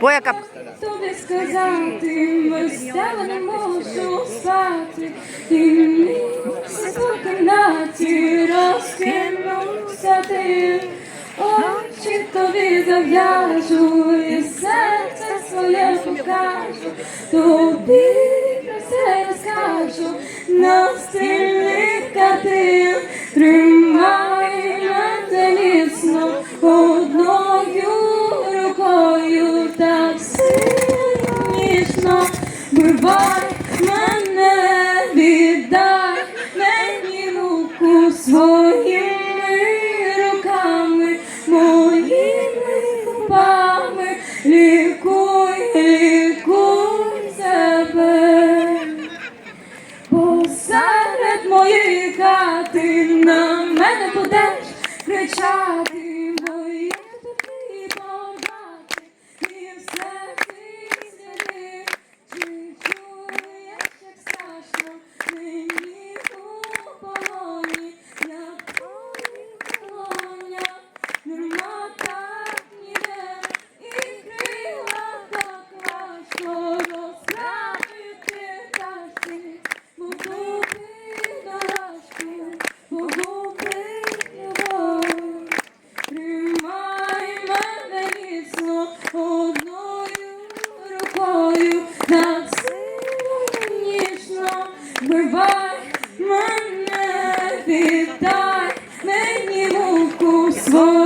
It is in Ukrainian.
Бояка. тобі сказати, без тебе не можу спати, і місяць у кімнаті розкинувся ти, очі тобі зав'яжу, і серце своє покажу, тобі про все розкажу, на стильних картин, Вибач мене, віддай мені муку своїми руками, моїми губами, лікуй, лікуй себе, посеред моєї хати на мене будеш кричати. вбивай мене, віддай мені муку свою.